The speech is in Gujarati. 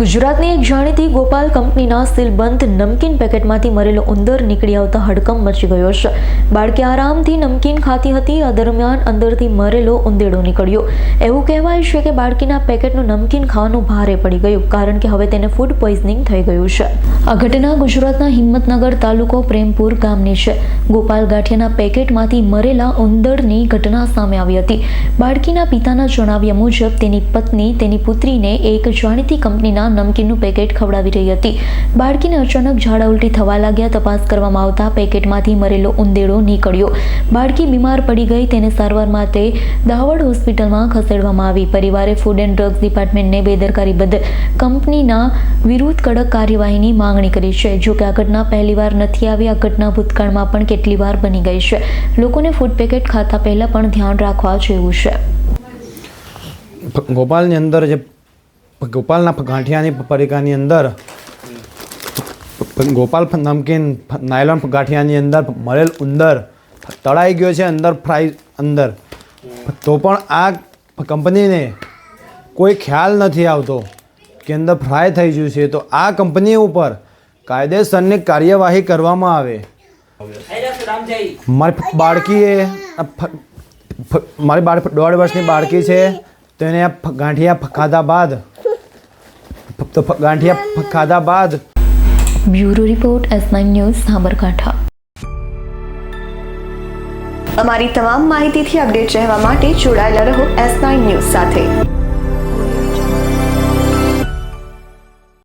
ગુજરાતની એક જાણીતી ગોપાલ કંપનીના સીલબંધ નમકીન પેકેટમાંથી મરેલો ઉંદર નીકળી આવતા હડકંપ મચી ગયો છે. બાળકી આરામથી નમકીન ખાતી હતી. આ દરમિયાન અંદરથી મરેલો ઉંદેડો નીકળ્યો. એવું કહેવાય છે કે બાળકીના પેકેટનું નમકીન ખાવાનું ભારે પડી ગયું, કારણ કે હવે તેને ફૂડ પોઈઝનિંગ થઈ ગયું છે. આ ઘટના ગુજરાતના હિંમતનગર તાલુકો પ્રેમપુર ગામની છે. ગોપાલ ગાંઠિયાના પેકેટમાંથી મરેલા ઉંદરની ઘટના સામે આવી હતી. બાળકીના પિતાના જણાવ્યા મુજબ, તેની પત્ની, તેની પુત્રીને એક જાણીતી કંપનીના નમકીનનું પેકેટ ખવડાવી રહી હતી. બાળકીને અચાનક ઝાડા ઉલટી થવા લાગ્યા. તપાસ કરવામાં આવતા પેકેટમાંથી મરેલો ઉંદેડો નીકળ્યો. બાળકી બીમાર પડી ગઈ. તેને સારવાર માટે દાવડ હોસ્પિટલમાં ખસેડવામાં આવી. પરિવારે ફૂડ એન્ડ ડ્રગ્સ ડિપાર્ટમેન્ટને બેદરકારી બદલ કંપનીના વિરુદ્ધ કડક કાર્યવાહીની માંગણી કરી છે. જો કે આ ઘટના પહેલીવાર નથી આવી, આ ઘટના ભૂતકાળમાં પણ કેટલી વાર બની ગઈ છે. લોકોને ફૂડ પેકેટ ખાતા પહેલા પણ ધ્યાન રાખવા જેવું છે. ગોપાલની અંદર જે ગોપાલના ગાંઠિયાની પરીકાની અંદર, ગોપાલ નમકીન નાયલોન ગાંઠિયાની અંદર મરેલ ઉંદર તળાઈ ગયો છે અંદર, ફ્રાય અંદર. તો પણ આ કંપનીને કોઈ ખ્યાલ નથી આવતો કે અંદર ફ્રાય થઈ ગયું છે. તો આ કંપની ઉપર કાયદેસરની કાર્યવાહી કરવામાં આવે. મારી બાળકીએ મારી બાળ દોઢ વર્ષની બાળકી છે. તેને ગાંઠિયા ખાધા બાદ તો ગાંઠિયા ખાધા બાદ. Bureau report S nine news, Sabarkantha. અમારી તમામ માહિતીથી અપડેટ રહેવા માટે જોડાયેલા રહો એસ નાઇન ન્યૂઝ સાથે.